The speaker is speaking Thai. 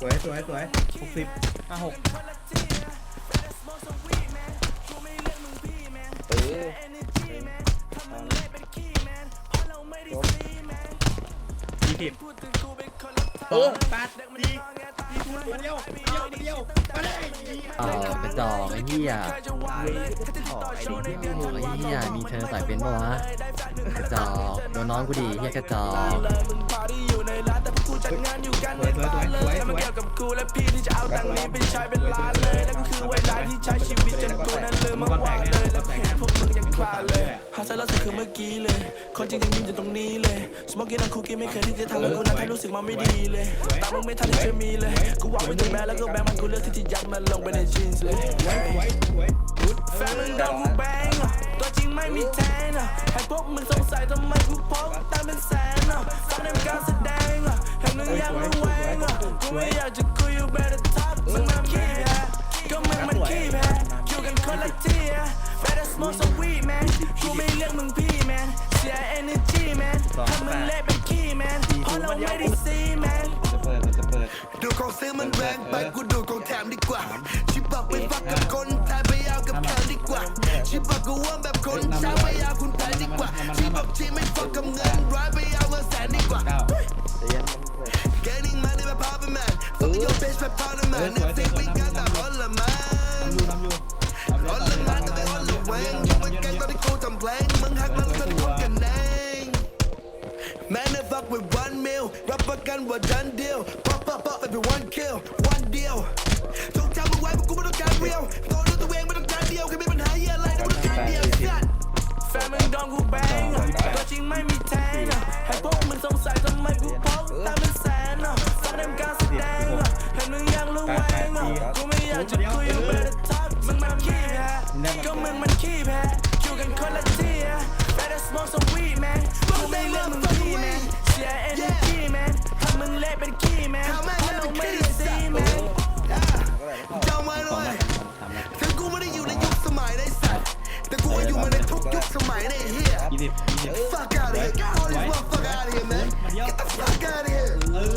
สวยสวยสวยหกสิบห้าหกเออยี่สิบสองแปดสี่สี่คูณมาเดียวมา เดียวมาวมาเลยอ๋อกระจอกไอ้เหี้ยขอไอ้เด็กที่ไม่ไอ้เหี้ยมีเธอใส่เป็นปะวะกระจอกโดนน้องกูดีเหี้ยกระจอก สวยสวยสวยสวยสวยสวยกูและพี่ที่จะเอาตังค์นี้ไปใช้เป็นล้านเลยนั่นก็คือเวลาที่ใช้ชีวิตจนตัวนั้นลืมมัมานแตวากดแน่เลยมัแล้วนแตกเห็แน่นพวกมึงยังคลาดเลยหาสาระสุดคือเมื่อกี้เลย คนจริงจริงอยู่ตรงนี้เลย สมองกินอันคุกกี้ไม่เคยที่จะทำให้กูนั้นให้รู้สึกมันไม่ดีเลย ตามมึงไม่ทันที่จะมีเลย กูวางไว้ถึงแม้แล้วก็แบงมันกูเลือกที่จะยัดมันลงไปในจีนส์เลยสวยสวยสวยแฟนมึงโดนกูแบงอะตัวจริงไม่มีแทนอะให้พวกมึงสงสัยทำไมกูพกตังค์เป็นแสนอะฟังในการแสดงอะเห็นมึงยังระแวงอะกูไม่อยากจะคุย you better talk มึงมันขี้แพ้ก็มึงมันขี้แพ้อยู่กันคนละที่อะ better smoke some weed man กูไม่เรียกมึงพี่ man เสีย energy man ถ้ามึงเละเป็นขี้ man เพราะเราไม่ได้ see man จะเปิดมันจะเปิด ดูของซื้อมันแรงไปกูดูของแถมดีกว่า ชิบบอกไปฟักกับคนไทยไปเอากับแพงดีกว่า ชิบบอกกูว่าแบบคนใช้ไปเอาคุณแพงดีกว่า ชิบบอกชีไม่ฟักกับเงินร้อยไปเอาเงินแสนดีกว่าเก้าเดี๋ยวมันเปิด Getting money แบบ power man Fuck your bitch แบบ power man เนี่ยฟิ อนที่กูทำเพลงมึงหักมันตอนที่กูกันเอง Man, I fuck with one mil, rap a gun with done deal. Pop, pop, pop, every one kill, one deal. Don't tell me why, but กูไม่ต้องการ real. โดนด้วยตัวเองไม่ต้องการเดียวแค่มีปัญหาเยอะไรแต่ไม่ต้องการเดียวสัตว์แฟนมึงโดนกูแบงอะตัวจริงไม่มีแทนอะให้พวกมึงสงสัยทำไมกูพกตังค์เป็นแสนอะฟังในการแสดงอะเห็นมึงยังระแวงอะกูไม่อยากจะคุย you better talk มึงมันขี้แพ้ก็มึงมันขี้แพ้ อยู่กันคนละที่อ่ะ better smoke some weed man กูไม่เลือกมึงพี่ man เสีย energy man ถ้ามึงเละเป็นขี้ man เพราะเราไม่ได้ see man จำไว้ด้วยถึงกูไม่ได้อยู่ในยุคสมัยในสัตว์ แต่กูก็อยู่มาในทุกยุคสมัยในเฮีย ยี่สิบยี่สิบ Fuck out of here. Get all this motherfucker out of here, man. Get the fuck out of here. เออ